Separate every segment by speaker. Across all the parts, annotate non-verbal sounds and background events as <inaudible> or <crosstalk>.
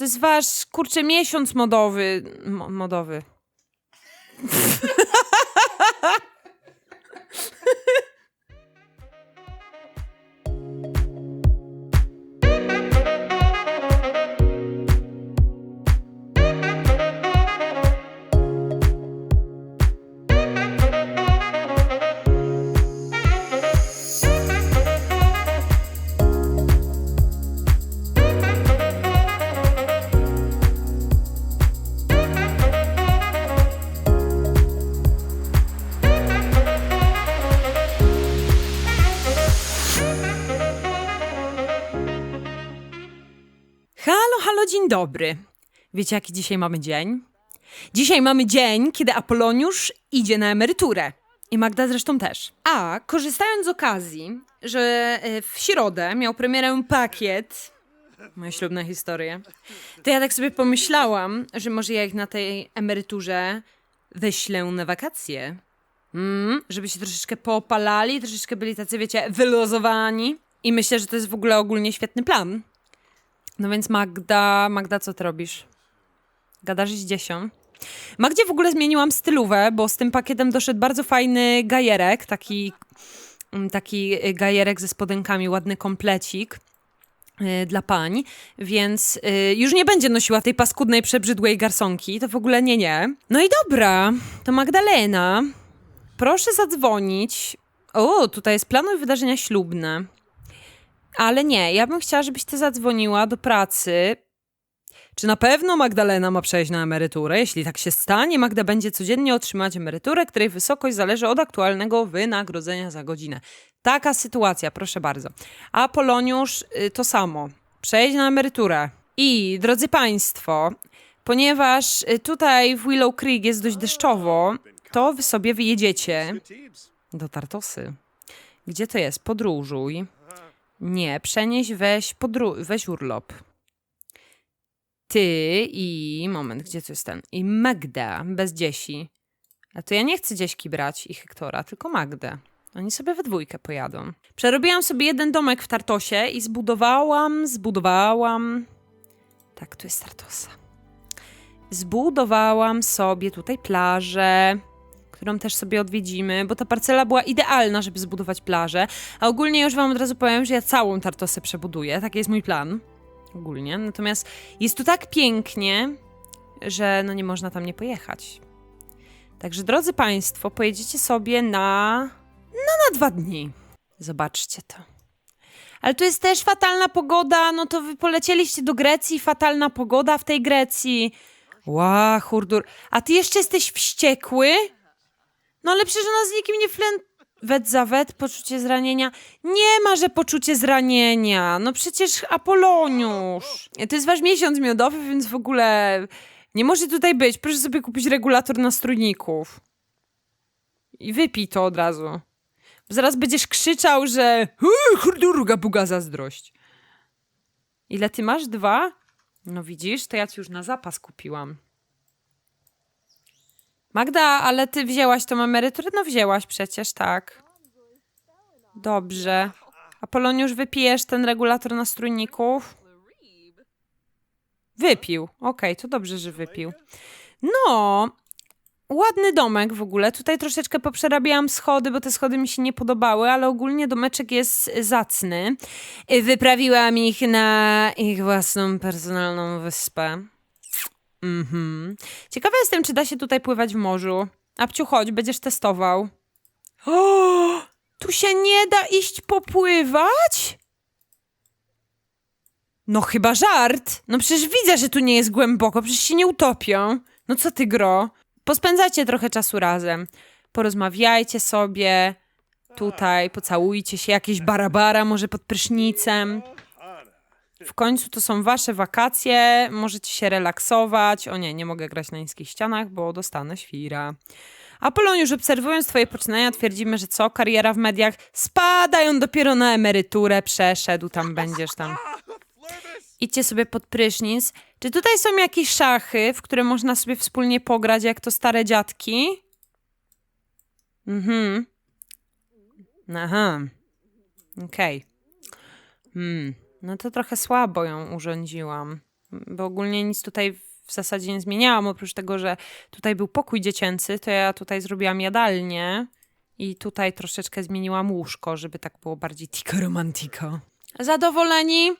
Speaker 1: To jest wasz, kurczę, miesiąc modowy. Mo modowy. Dobry. Wiecie, jaki dzisiaj mamy dzień? Dzisiaj mamy dzień, kiedy Apoloniusz idzie na emeryturę. I Magda zresztą też. A korzystając z okazji, że e, w środę miał premierę pakiet, moja ślubna historia, to ja tak sobie pomyślałam, że może ja ich na tej emeryturze wyślę na wakacje. Mm, żeby się troszeczkę poopalali, troszeczkę byli tacy, wiecie, wyluzowani. I myślę, że to jest w ogóle ogólnie świetny plan. No więc Magda, Magda, co ty robisz? Gadasz z dziesią? Magdzie w ogóle zmieniłam stylówę, bo z tym pakietem doszedł bardzo fajny gajerek, taki, mm, taki y, gajerek ze spodenkami, ładny komplecik y, dla pań, więc y, już nie będzie nosiła tej paskudnej, przebrzydłej garsonki, to w ogóle nie, nie. No i dobra, to Magdalena, proszę zadzwonić. O, tutaj jest planuj wydarzenia ślubne. Ale nie, ja bym chciała, żebyś ty zadzwoniła do pracy. Czy na pewno Magdalena ma przejść na emeryturę? Jeśli tak się stanie, Magda będzie codziennie otrzymać emeryturę, której wysokość zależy od aktualnego wynagrodzenia za godzinę. Taka sytuacja, proszę bardzo. A Poloniusz y, to samo. Przejdź na emeryturę. I, drodzy Państwo, ponieważ y, tutaj w Willow Creek jest dość deszczowo, to wy sobie wyjedziecie do Tartosy. Gdzie to jest? Podróżuj. Nie, przenieś, weź, podru- weź urlop. Ty i... Moment, gdzie to jest ten? I Magda, bez dziesi. A to ja nie chcę dzieśki brać i Hektora, tylko Magdę. Oni sobie we dwójkę pojadą. Przerobiłam sobie jeden domek w Tartosie i zbudowałam, zbudowałam... Tak, tu jest Tartosa. Zbudowałam sobie tutaj plażę, którą też sobie odwiedzimy, bo ta parcela była idealna, żeby zbudować plażę. A ogólnie już wam od razu powiem, że ja całą Tartosę przebuduję. Taki jest mój plan. Ogólnie. Natomiast jest tu tak pięknie, że no nie można tam nie pojechać. Także drodzy Państwo, pojedziecie sobie na. No na dwa dni. Zobaczcie to. Ale tu jest też fatalna pogoda, no to wy polecieliście do Grecji, fatalna pogoda w tej Grecji. Ła, hurdur. A ty jeszcze jesteś wściekły? No ale przecież ona z nikim nie flen... Wet za wet, poczucie zranienia. Nie ma, że poczucie zranienia. No przecież Apoloniusz. To jest wasz miesiąc miodowy, więc w ogóle nie może tutaj być. Proszę sobie kupić regulator nastrójników. I wypij to od razu. Bo zaraz będziesz krzyczał, że hurdurga buga zazdrość. Ile ty masz? Dwa? No widzisz, to ja ci już na zapas kupiłam. Magda, ale ty wzięłaś tą emeryturę? No wzięłaś przecież, tak. Dobrze. Apoloniusz, wypijesz ten regulator nastrójników? Wypił. Okej, to dobrze, że wypił. No, ładny domek w ogóle. Tutaj troszeczkę poprzerabiałam schody, bo te schody mi się nie podobały, ale ogólnie domeczek jest zacny. Wyprawiłam ich na ich własną personalną wyspę. Mhm. Ciekawa jestem, czy da się tutaj pływać w morzu. Apciu, chodź, będziesz testował. O, tu się nie da iść popływać? No chyba żart. No przecież widzę, że tu nie jest głęboko, przecież się nie utopią. No co ty gro? Pospędzacie trochę czasu razem. Porozmawiajcie sobie. Tutaj pocałujcie się, jakieś barabara może pod prysznicem. W końcu to są wasze wakacje, możecie się relaksować. O nie, nie mogę grać na niskich ścianach, bo dostanę świra. Apoloniusz, obserwując twoje poczynania, twierdzimy, że co? Kariera w mediach spadają dopiero na emeryturę, przeszedł, tam będziesz tam. Idźcie sobie pod prysznic. Czy tutaj są jakieś szachy, w które można sobie wspólnie pograć, jak to stare dziadki? Mhm. Aha. Okej. Hmm. No to trochę słabo ją urządziłam. Bo ogólnie nic tutaj w zasadzie nie zmieniałam, oprócz tego, że tutaj był pokój dziecięcy, to ja tutaj zrobiłam jadalnię i tutaj troszeczkę zmieniłam łóżko, żeby tak było bardziej tico romantico. Zadowoleni?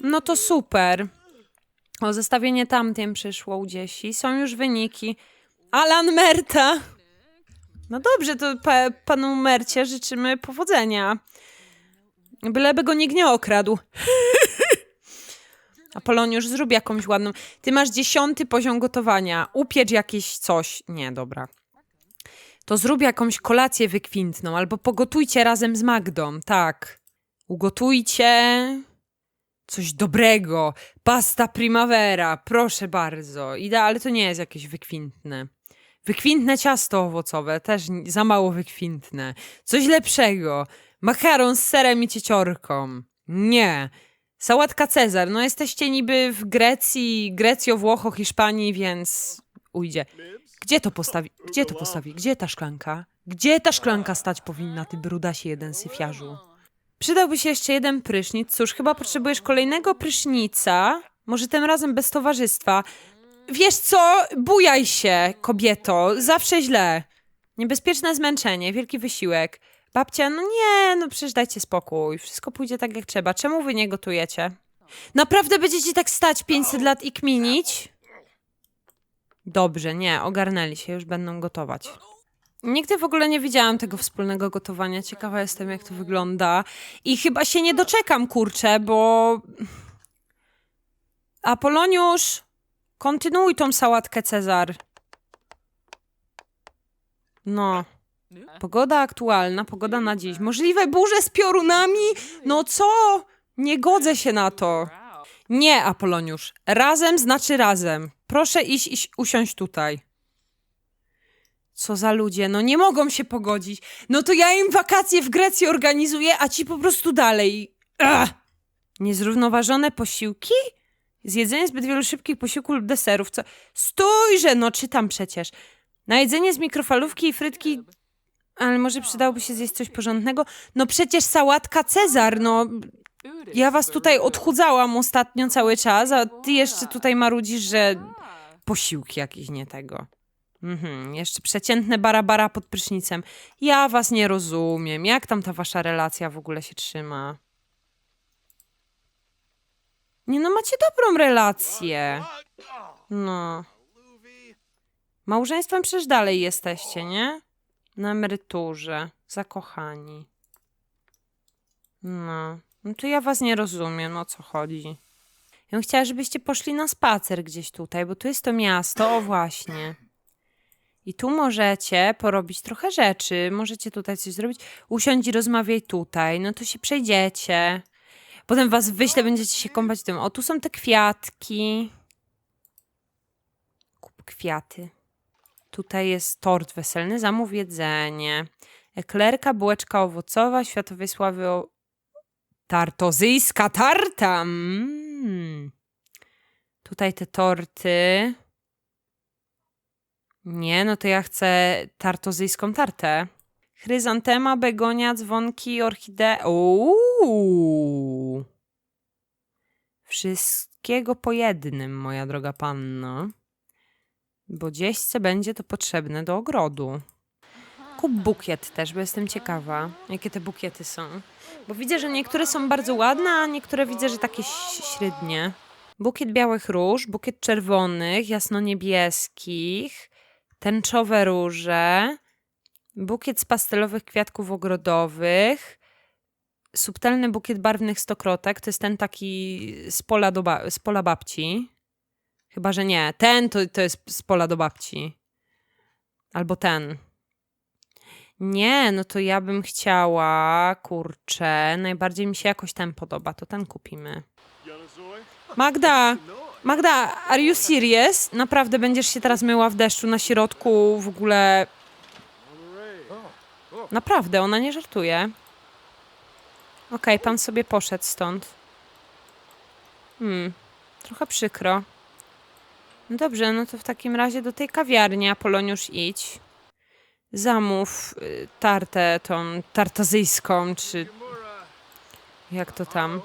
Speaker 1: No to super. O, zestawienie tamtym przyszło u dzieci. Są już wyniki. Alan Merta! No dobrze, to pa, panu Mercie życzymy powodzenia. Byleby go nikt nie okradł. <laughs> Apoloniusz, zrób jakąś ładną. Ty masz dziesiąty poziom gotowania. Upiecz jakieś coś. Nie, dobra. To zrób jakąś kolację wykwintną, albo pogotujcie razem z Magdą. Tak. Ugotujcie coś dobrego. Pasta primavera, proszę bardzo. Ida, ale to nie jest jakieś wykwintne. Wykwintne ciasto owocowe, też za mało wykwintne. Coś lepszego. Makaron z serem i cieciorką. Nie. Sałatka Cezar. No jesteście niby w Grecji, Grecjo, Włocho, Hiszpanii, więc ujdzie. Gdzie to postawi? Gdzie to postawi? Gdzie ta szklanka? Gdzie ta szklanka stać powinna, ty brudasie jeden syfiarzu? Przydałby się jeszcze jeden prysznic. Cóż, chyba potrzebujesz kolejnego prysznica. Może tym razem bez towarzystwa. Wiesz co? Bujaj się, kobieto. Zawsze źle. Niebezpieczne zmęczenie, wielki wysiłek. Babcia, no nie, no przecież dajcie spokój. Wszystko pójdzie tak jak trzeba. Czemu wy nie gotujecie? Naprawdę będziecie tak stać 500 lat i kminić? Dobrze, nie, ogarnęli się, już będą gotować. Nigdy w ogóle nie widziałam tego wspólnego gotowania. Ciekawa jestem, jak to wygląda. I chyba się nie doczekam, kurczę, bo. Apoloniusz, kontynuuj tą sałatkę Cezar. No. Pogoda aktualna, pogoda na dziś. Możliwe burze z piorunami? No co? Nie godzę się na to. Nie, Apoloniusz. Razem znaczy razem. Proszę iść i usiąść tutaj. Co za ludzie, no nie mogą się pogodzić. No to ja im wakacje w Grecji organizuję, a ci po prostu dalej. Niezrównoważone posiłki? Zjedzenie zbyt wielu szybkich posiłków lub deserów. Co? Stójże, no czytam przecież. Na jedzenie z mikrofalówki i frytki. Ale może przydałoby się zjeść coś porządnego? No przecież sałatka Cezar, no. Ja was tutaj odchudzałam ostatnio cały czas, a ty jeszcze tutaj marudzisz, że posiłki jakieś nie tego. Mhm, jeszcze przeciętne barabara pod prysznicem. Ja was nie rozumiem. Jak tam ta wasza relacja w ogóle się trzyma? Nie no, macie dobrą relację. No. Małżeństwem przecież dalej jesteście, nie? Na emeryturze. Zakochani. No. No to ja was nie rozumiem, o co chodzi. Ja bym chciała, żebyście poszli na spacer gdzieś tutaj, bo tu jest to miasto, o właśnie. I tu możecie porobić trochę rzeczy. Możecie tutaj coś zrobić. Usiądź i rozmawiaj tutaj. No to się przejdziecie. Potem was wyślę, będziecie się kąpać w tym. O, tu są te kwiatki. Kup kwiaty. Tutaj jest tort weselny, zamów jedzenie. Eklerka, bułeczka owocowa, światowej sławy o... Tartozyjska tarta! Mm. Tutaj te torty. Nie, no to ja chcę tartozyjską tartę. Chryzantema, begonia, dzwonki, orchidee. Uuu. Wszystkiego po jednym, moja droga panno. Bo dzieśćce będzie to potrzebne do ogrodu. Kup bukiet też, bo jestem ciekawa, jakie te bukiety są. Bo widzę, że niektóre są bardzo ładne, a niektóre widzę, że takie średnie. Bukiet białych róż, bukiet czerwonych, jasno-niebieskich, tęczowe róże, bukiet z pastelowych kwiatków ogrodowych, subtelny bukiet barwnych stokrotek, to jest ten taki z pola, do z pola babci. Chyba, że nie. Ten to, to jest z pola do babci. Albo ten. Nie, no to ja bym chciała, kurczę, najbardziej mi się jakoś ten podoba, to ten kupimy. Magda, Magda, are you serious? Naprawdę będziesz się teraz myła w deszczu na środku w ogóle... Naprawdę, ona nie żartuje. Okej, pan sobie poszedł stąd. Hmm, trochę przykro. No dobrze, no to w takim razie do tej kawiarni, Apoloniusz, idź. Zamów y, tartę tą tartazyjską, czy jak to tam.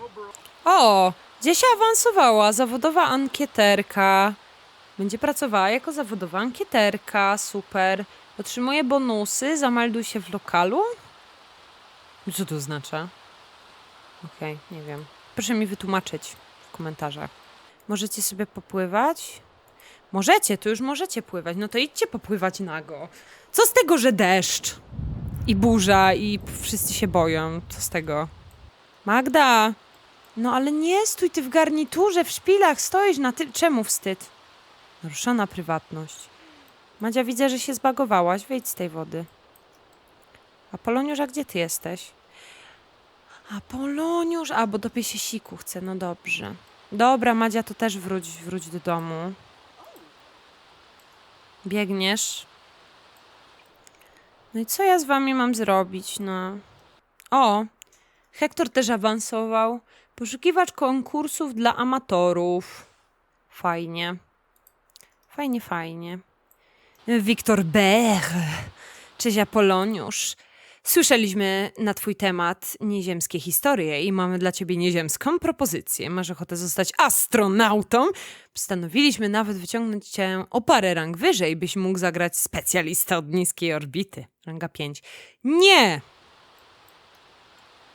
Speaker 1: O, Gdzie się awansowała? Zawodowa ankieterka. Będzie pracowała jako zawodowa ankieterka. Super. Otrzymuje bonusy. Zamelduj się w lokalu. Co to oznacza? Okej, nie wiem. Proszę mi wytłumaczyć w komentarzach. Możecie sobie popływać? Możecie, to już możecie pływać. No to idźcie popływać nago. Co z tego, że deszcz? I burza, i wszyscy się boją. Co z tego? Magda! No ale nie stój ty w garniturze, w szpilach, stoisz na ty... Czemu wstyd? Naruszona prywatność. Madzia, widzę, że się zbagowałaś. Wyjdź z tej wody. Apoloniusz, a gdzie ty jesteś? Apoloniusz, a bo dopie się siku chce, no dobrze. Dobra, Madzia, to też wróć, wróć do domu. Biegniesz. No i co ja z wami mam zrobić, no? O, Hektor też awansował. Poszukiwacz konkursów dla amatorów. Fajnie. Fajnie, fajnie. Wiktor Ber. Cześć Apoloniusz. Słyszeliśmy na twój temat nieziemskie historie i mamy dla ciebie nieziemską propozycję. Masz ochotę zostać astronautą? Postanowiliśmy nawet wyciągnąć cię o parę rang wyżej, byś mógł zagrać specjalista od niskiej orbity. Ranga 5. Nie!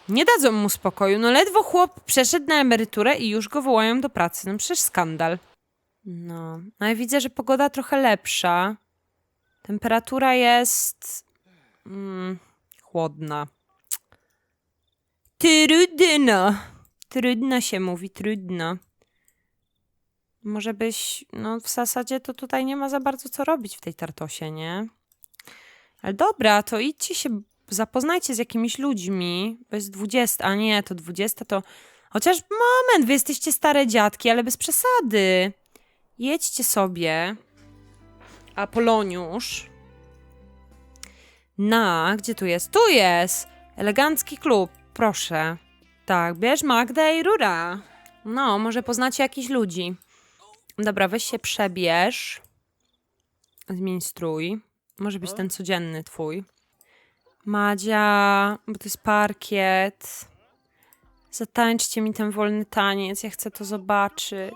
Speaker 1: Nie dadzą mu spokoju. No ledwo chłop przeszedł na emeryturę i już go wołają do pracy. No przecież skandal. No, no i widzę, że pogoda trochę lepsza. Temperatura jest... Mm, chłodna. Trudno. Trudno się mówi, trudno. Może byś, no w zasadzie to tutaj nie ma za bardzo co robić w tej tartosie, nie? Ale dobra, to idźcie się, zapoznajcie z jakimiś ludźmi. Bo jest 20, a nie, to 20 to... Chociaż moment, wy jesteście stare dziadki, ale bez przesady. Jedźcie sobie. Apoloniusz. Na, gdzie tu jest? Tu jest! Elegancki klub, proszę. Tak, bierz Magdę i Rura. No, może poznacie jakichś ludzi. Dobra, weź się przebierz. Zmień strój. Może być ten codzienny twój. Madzia, bo to jest parkiet. Zatańczcie mi ten wolny taniec, ja chcę to zobaczyć.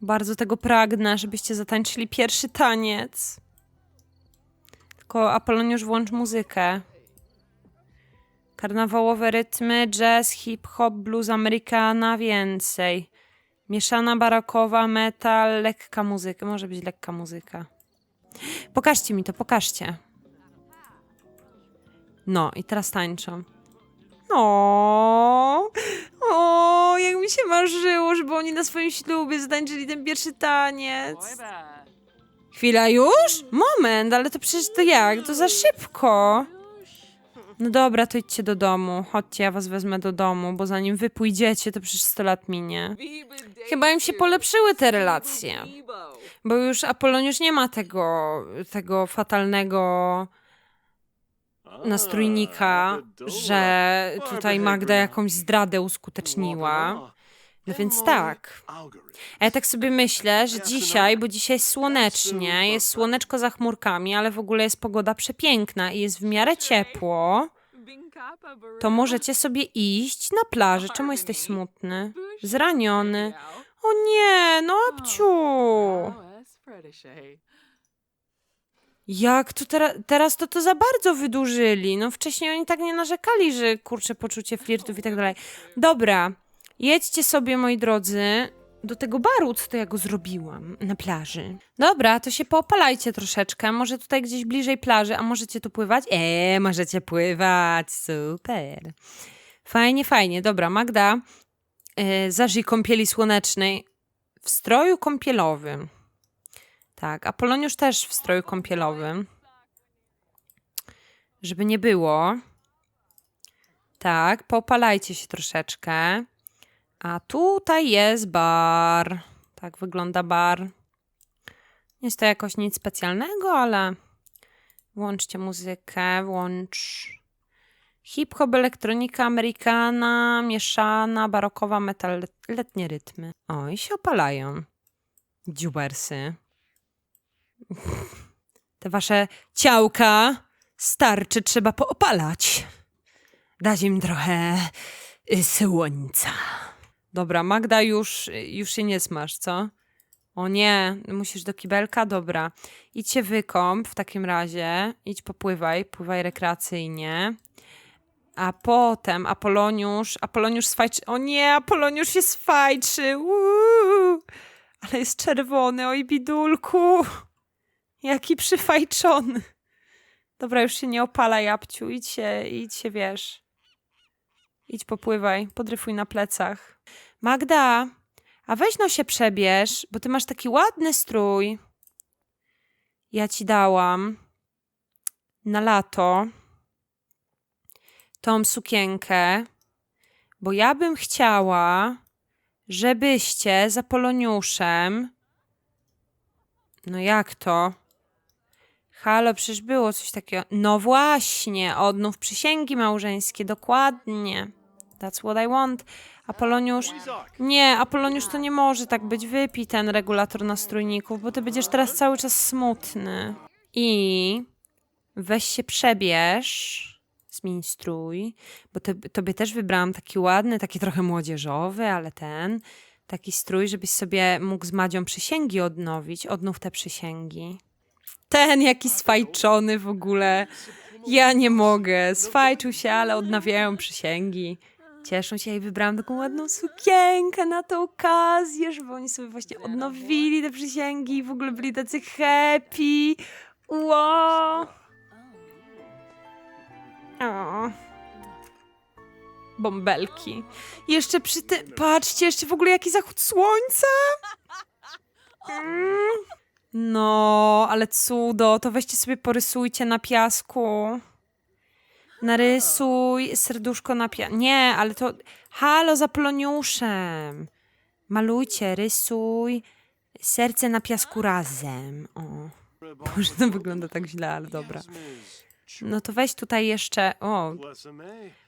Speaker 1: Bardzo tego pragnę, żebyście zatańczyli pierwszy taniec. Tylko Apoloniusz włącz muzykę. Karnawałowe rytmy, jazz, hip-hop, blues, amerykana, więcej. Mieszana barokowa, metal, lekka muzyka. Może być lekka muzyka. Pokażcie mi to, pokażcie. No, i teraz tańczą. O, o, jak mi się marzyło, żeby oni na swoim ślubie zatańczyli ten pierwszy taniec. Chwila już? Moment, ale to przecież to jak? To za szybko. No dobra, to idźcie do domu. Chodźcie, ja was wezmę do domu, bo zanim wy pójdziecie, to przecież 100 lat minie. Chyba im się polepszyły te relacje. Bo już Apoloniusz nie ma tego, tego fatalnego nastrójnika, że tutaj Magda jakąś zdradę uskuteczniła. No więc tak. A ja tak sobie myślę, że dzisiaj, bo dzisiaj jest słonecznie, jest słoneczko za chmurkami, ale w ogóle jest pogoda przepiękna i jest w miarę ciepło, to możecie sobie iść na plażę. Czemu jesteś smutny? Zraniony. O nie, no Abciu! Jak to teraz, teraz to to za bardzo wydłużyli. No wcześniej oni tak nie narzekali, że kurczę poczucie flirtów i tak dalej. Dobra, jedźcie sobie moi drodzy do tego baru, co to ja go zrobiłam na plaży. Dobra, to się poopalajcie troszeczkę. Może tutaj gdzieś bliżej plaży, a możecie tu pływać? Eee, możecie pływać, super. Fajnie, fajnie. Dobra, Magda, yy, zażyj kąpieli słonecznej w stroju kąpielowym. Tak, Apoloniusz też w stroju kąpielowym. Żeby nie było. Tak, popalajcie się troszeczkę. A tutaj jest bar. Tak wygląda bar. Nie jest to jakoś nic specjalnego, ale włączcie muzykę, włącz hip-hop, elektronika, amerykana, mieszana, barokowa, metal, letnie rytmy. O, i się opalają. Dziubersy. <laughs> Te wasze ciałka starczy trzeba poopalać. Dać im trochę y, słońca. Dobra, Magda, już, już się nie smasz, co? O nie, musisz do kibelka? Dobra. Idź się wykąp w takim razie. Idź popływaj, pływaj rekreacyjnie. A potem Apoloniusz, Apoloniusz swajczy. O nie, Apoloniusz się swajczy. Uuu, ale jest czerwony, oj bidulku. Jaki przyfajczony. Dobra, już się nie opala, Japciu. Idź się, idź się, wiesz. Idź popływaj, podryfuj na plecach. Magda, a weź no się przebierz, bo ty masz taki ładny strój. Ja ci dałam na lato tą sukienkę, bo ja bym chciała, żebyście za Poloniuszem. No jak to? Halo, przecież było coś takiego. No właśnie, odnów przysięgi małżeńskie, dokładnie. That's what I want. Apoloniusz. Nie, Apoloniusz to nie może tak być. Wypij ten regulator nastrójników, bo ty będziesz teraz cały czas smutny. I weź się przebierz. Zmień strój, bo te, tobie też wybrałam taki ładny, taki trochę młodzieżowy, ale ten. Taki strój, żebyś sobie mógł z Madzią przysięgi odnowić. Odnów te przysięgi. Ten jaki sfajczony w ogóle. Ja nie mogę. Sfajczył się, ale odnawiają przysięgi. Cieszą się i wybrałam taką ładną sukienkę na tę okazję, żeby oni sobie właśnie odnowili te przysięgi i w ogóle byli tacy happy. Wow. O. Bąbelki. Jeszcze przy tym, patrzcie, jeszcze w ogóle jaki zachód słońca. Mm. No, ale cudo, to weźcie sobie porysujcie na piasku. Narysuj serduszko na piasku. Nie, ale to. Halo, za ploniuszem. Malujcie, rysuj serce na piasku razem. O. Boże, to wygląda tak źle, ale dobra. No to weź tutaj jeszcze. O,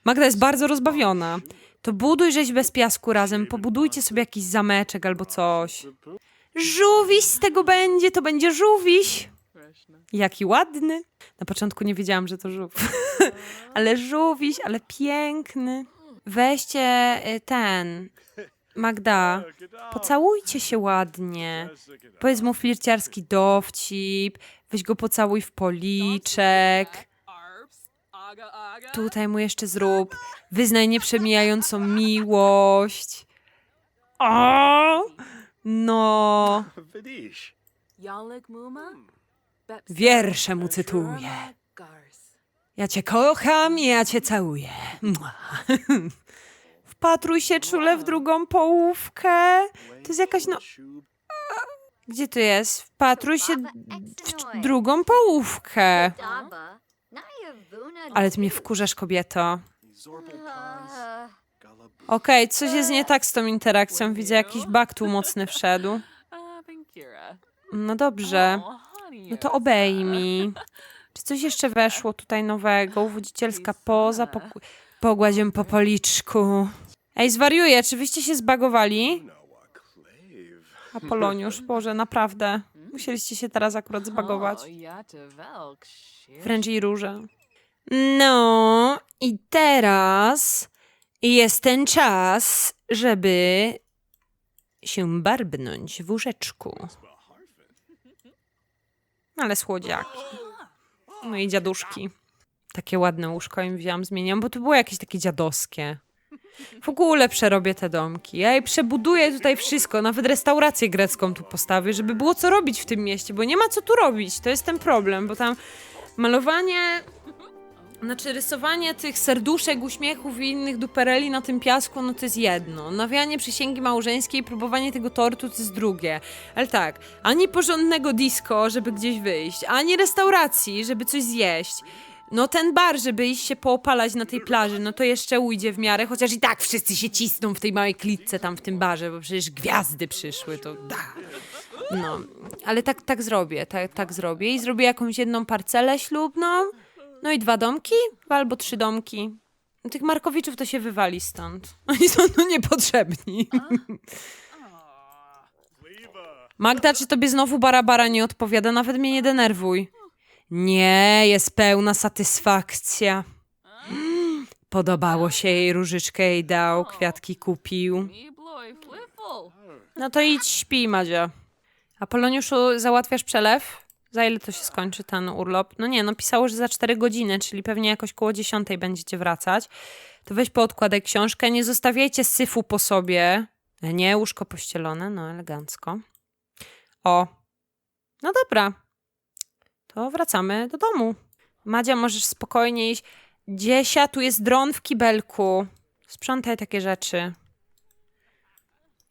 Speaker 1: Magda jest bardzo rozbawiona. To buduj rzeźbę z piasku razem. Pobudujcie sobie jakiś zameczek albo coś. Żółwiś z tego będzie, to będzie żółwiś. Jaki ładny. Na początku nie wiedziałam, że to żółw. <laughs> ale żółwiś, ale piękny. Weźcie y, ten. Magda, pocałujcie się ładnie. Powiedz mu flirciarski dowcip. Weź go pocałuj w policzek. Tutaj mu jeszcze zrób. Wyznaj nieprzemijającą miłość. O! No. Wiersze mu cytuję. Ja cię kocham, ja cię całuję. Mua. <laughs> Wpatruj się czule w drugą połówkę. To jest jakaś no... Gdzie to jest? Wpatruj się w drugą połówkę. Ale ty mnie wkurzasz, kobieto. Okej, coś jest nie tak z tą interakcją. Widzę jakiś bug tu mocny wszedł. No dobrze. No to obejmij. Czy coś jeszcze weszło tutaj nowego? Uwodzicielska poza, pok- pogładź ją po policzku. Ej, zwariuję, czy wyście się zbagowali? Apoloniusz, <laughs> Boże, naprawdę. Musieliście się teraz akurat zbagować. Wręcz i róże. No, i teraz jest ten czas, żeby się barbnąć w łóżeczku. Ale słodziaki. Moje dziaduszki. Takie ładne łóżko im wziąłam, zmieniam, bo to było jakieś takie dziadowskie. W ogóle przerobię te domki. Ja jej przebuduję tutaj wszystko, nawet restaurację grecką tu postawię, żeby było co robić w tym mieście, bo nie ma co tu robić. To jest ten problem, bo tam malowanie, znaczy rysowanie tych serduszek, uśmiechów i innych dupereli na tym piasku, no to jest jedno. Nawianie przysięgi małżeńskiej, próbowanie tego tortu to jest drugie. Ale tak, ani porządnego disco, żeby gdzieś wyjść, ani restauracji, żeby coś zjeść. No ten bar, żeby iść się poopalać na tej plaży, no to jeszcze ujdzie w miarę, chociaż i tak wszyscy się cisną w tej małej klitce tam w tym barze, bo przecież gwiazdy przyszły, to da. No, ale tak, tak zrobię, tak, tak zrobię i zrobię jakąś jedną parcelę ślubną, no i dwa domki, dwa albo trzy domki. No, Tych Markowiczów to się wywali stąd. <laughs> Oni są tu niepotrzebni. <laughs> Magda, czy tobie znowu Barabara nie odpowiada? Nawet mnie nie denerwuj. Nie, jest pełna satysfakcja. Podobało się jej, różyczkę jej dał, kwiatki kupił. No to idź śpij, Madzia. Apoloniuszu, załatwiasz przelew? Za ile to się skończy ten urlop? No nie, no pisało, że za 4 godziny, czyli pewnie jakoś koło 10 będziecie wracać. To weź poodkładaj książkę, nie zostawiajcie syfu po sobie. Nie, łóżko pościelone, no elegancko. O, no dobra. To wracamy do domu. Madzia, możesz spokojnie iść. Dziesia, tu jest dron w kibelku. Sprzątaj takie rzeczy.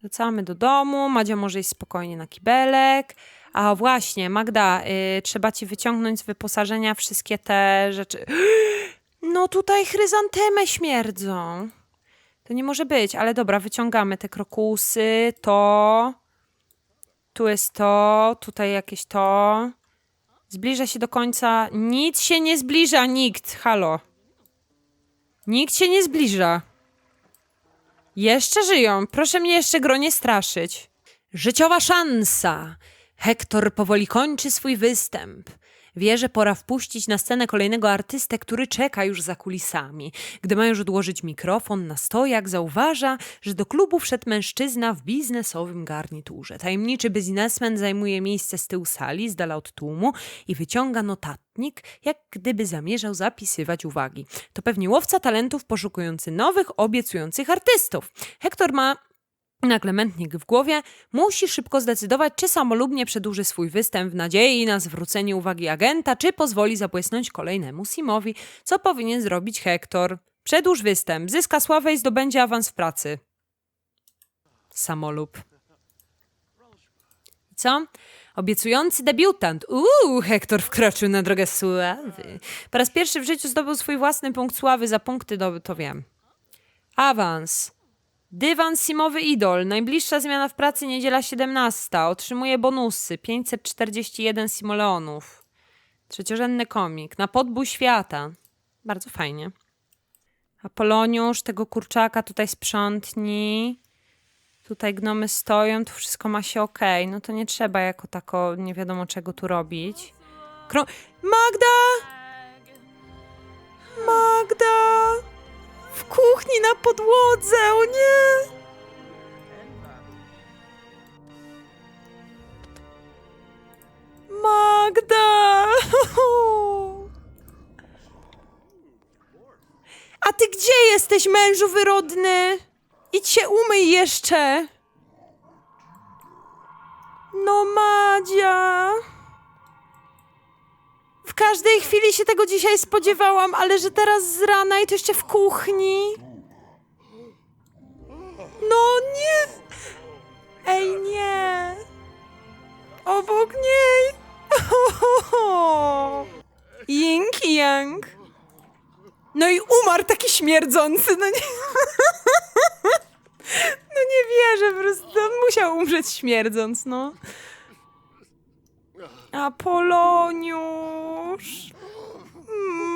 Speaker 1: Wracamy do domu, Madzia może iść spokojnie na kibelek. A właśnie, Magda, y, trzeba ci wyciągnąć z wyposażenia wszystkie te rzeczy. <gasps> No tutaj chryzantemy śmierdzą. To nie może być, ale dobra, wyciągamy te krokusy, to. Tu jest to, tutaj jakieś to. Zbliża się do końca. Nic się nie zbliża, nikt. Halo. Nikt się nie zbliża. Jeszcze żyją. Proszę mnie jeszcze gro nie straszyć. Życiowa szansa. Hektor powoli kończy swój występ. Wie, że pora wpuścić na scenę kolejnego artystę, który czeka już za kulisami. Gdy ma już odłożyć mikrofon na stojak, zauważa, że do klubu wszedł mężczyzna w biznesowym garniturze. Tajemniczy biznesmen zajmuje miejsce z tyłu sali, z dala od tłumu i wyciąga notatnik, jak gdyby zamierzał zapisywać uwagi. To pewnie łowca talentów poszukujący nowych, obiecujących artystów. Hektor ma Nagle mętnik w głowie musi szybko zdecydować, czy samolubnie przedłuży swój występ w nadziei na zwrócenie uwagi agenta, czy pozwoli zabłysnąć kolejnemu Simowi. Co powinien zrobić Hektor? Przedłuż występ, zyska sławę i zdobędzie awans w pracy. Samolub. Co? Obiecujący debiutant. Uuu, Hektor wkroczył na drogę sławy. Po raz pierwszy w życiu zdobył swój własny punkt sławy za punkty, do, to wiem. Awans. Dywan Simowy Idol. Najbliższa zmiana w pracy niedziela 17. Otrzymuje bonusy 541 simoleonów. Trzeciorzędny komik. Na podbój świata. Bardzo fajnie. Apoloniusz, tego kurczaka tutaj sprzątnij. Tutaj gnomy stoją, tu wszystko ma się okej. No to nie trzeba jako tako nie wiadomo czego tu robić. Krą- Magda! Magda! W kuchni na podłodze, o nie! Magda! <laughs> A ty gdzie jesteś, mężu wyrodny? Idź się umyj jeszcze! No, Madzia! Każdej chwili się tego dzisiaj spodziewałam, ale że teraz z rana i to jeszcze w kuchni. No nie! Ej, nie! Obok niej! <laughs> Ying Yang. No i umarł taki śmierdzący, no nie... <laughs> No nie wierzę, po prostu on musiał umrzeć śmierdząc, no. Apoloniusz. Mm.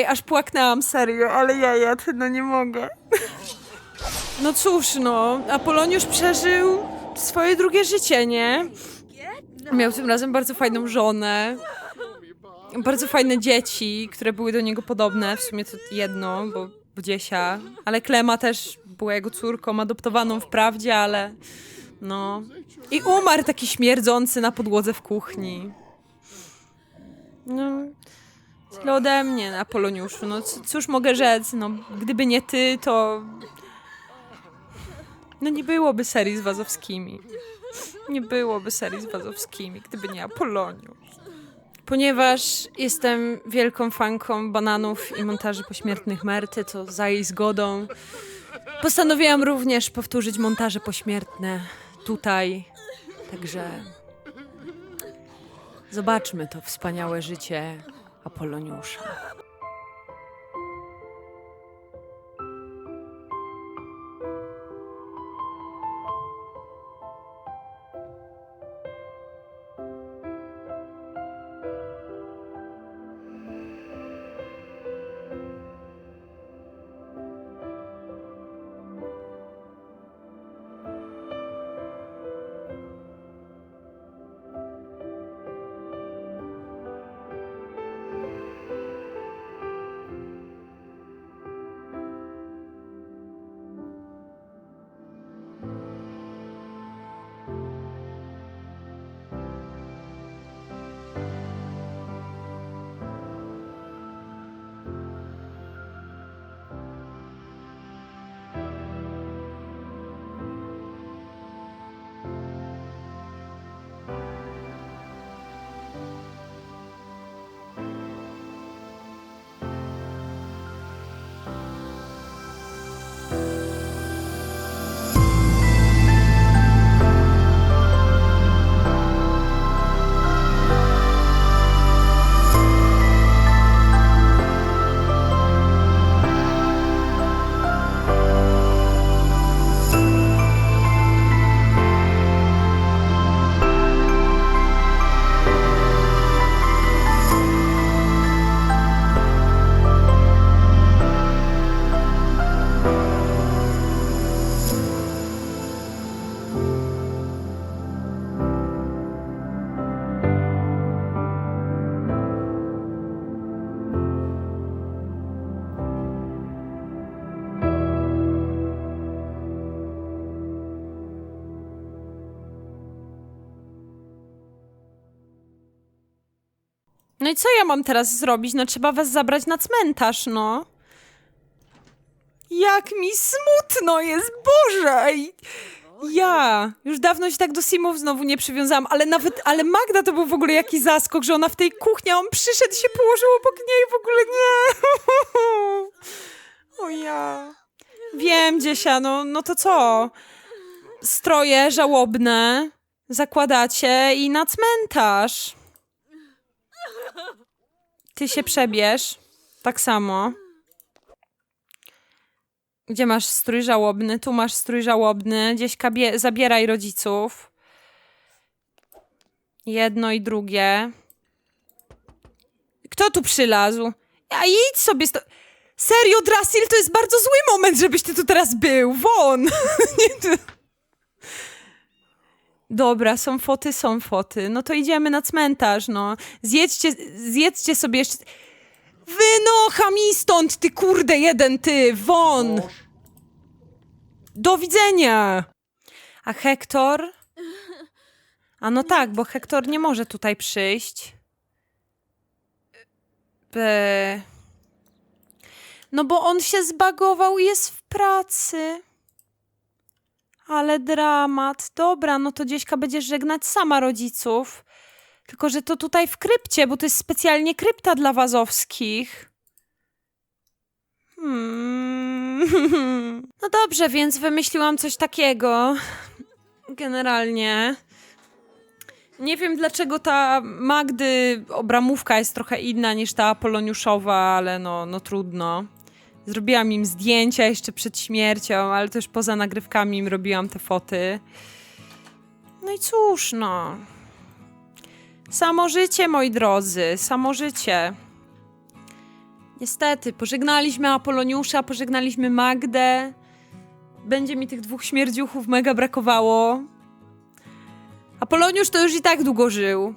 Speaker 1: Ej, aż płaknęłam serio, ale ja, ja, no nie mogę. No cóż, no, Apoloniusz przeżył swoje drugie życie, nie? Miał tym razem bardzo fajną żonę, bardzo fajne dzieci, które były do niego podobne, w sumie to jedno, bo, bo Dziesia, ale Klema też była jego córką, adoptowaną wprawdzie, ale no. I umarł taki śmierdzący na podłodze w kuchni. No, tyle ode mnie, Apoloniuszu. No, cóż mogę rzec? No, gdyby nie ty, to... No nie byłoby serii z Wazowskimi. Nie byłoby serii z Wazowskimi, gdyby nie Apoloniusz. Ponieważ jestem wielką fanką bananów i montaży pośmiertnych Merty, to za jej zgodą postanowiłam również powtórzyć montaże pośmiertne tutaj. Także zobaczmy to wspaniałe życie Apoloniusza. I co ja mam teraz zrobić? No trzeba was zabrać na cmentarz, no. Jak mi smutno jest, Boże! Ja już dawno się tak do Simów znowu nie przywiązałam, ale nawet, ale Magda to był w ogóle jakiś zaskok, że ona w tej kuchni, a on przyszedł się położył obok niej w ogóle nie. O ja. Wiem, Dziesia, no, no to co? Stroje żałobne zakładacie i na cmentarz. Ty się przebierz. Tak samo. Gdzie masz strój żałobny? Tu masz strój żałobny. Gdzieś kabie- zabieraj rodziców. Jedno i drugie. Kto tu przylazł? A idź sobie sto... Serio, Drasil, to jest bardzo zły moment, żebyś ty tu teraz był. Won! <laughs> Nie, tu- Dobra, są foty, są foty. No to idziemy na cmentarz, no. Zjedźcie, zjedzcie sobie jeszcze... Wynocha mi stąd, ty kurde jeden, ty! Won! Do widzenia! A Hektor? A no tak, bo Hektor nie może tutaj przyjść. Be... No bo on się zbagował i jest w pracy. Ale dramat. Dobra, no to Dzieśka będziesz żegnać sama rodziców. Tylko, że to tutaj w krypcie, bo to jest specjalnie krypta dla wazowskich. Hmm. <laughs> No dobrze, więc wymyśliłam coś takiego. Generalnie. Nie wiem, dlaczego ta Magdy obramówka jest trochę inna niż ta Poloniuszowa, ale no, no trudno. Zrobiłam im zdjęcia jeszcze przed śmiercią, ale też poza nagrywkami im robiłam te foty. No i cóż, no. Samo życie, moi drodzy, samo życie. Niestety, pożegnaliśmy Apoloniusza, pożegnaliśmy Magdę. Będzie mi tych dwóch śmierdziuchów mega brakowało. Apoloniusz to już i tak długo żył.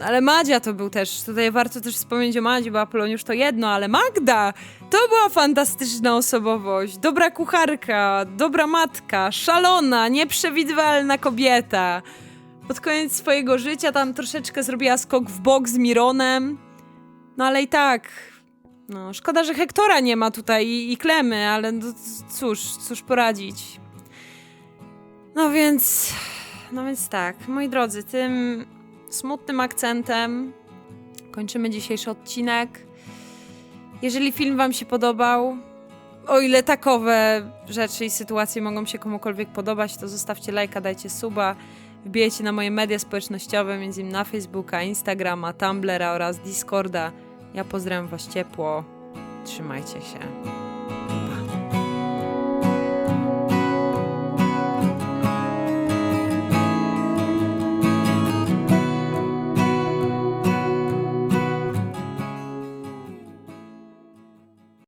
Speaker 1: Ale Madzia to był też, tutaj warto też wspomnieć o Madzi, bo Apoloniusz to jedno, ale Magda to była fantastyczna osobowość. Dobra kucharka, dobra matka, szalona, nieprzewidywalna kobieta. Pod koniec swojego życia tam troszeczkę zrobiła skok w bok z Mironem. No ale i tak. No, szkoda, że Hektora nie ma tutaj i, i Klemy, ale no, cóż, cóż poradzić. No więc. No więc tak, moi drodzy, tym smutnym akcentem kończymy dzisiejszy odcinek. Jeżeli film Wam się podobał, o ile takowe rzeczy i sytuacje mogą się komukolwiek podobać, to zostawcie lajka, dajcie suba, wbijajcie na moje media społecznościowe, innymi na Facebooka, Instagrama, Tumblera oraz Discorda. Ja pozdrawiam Was ciepło. Trzymajcie się.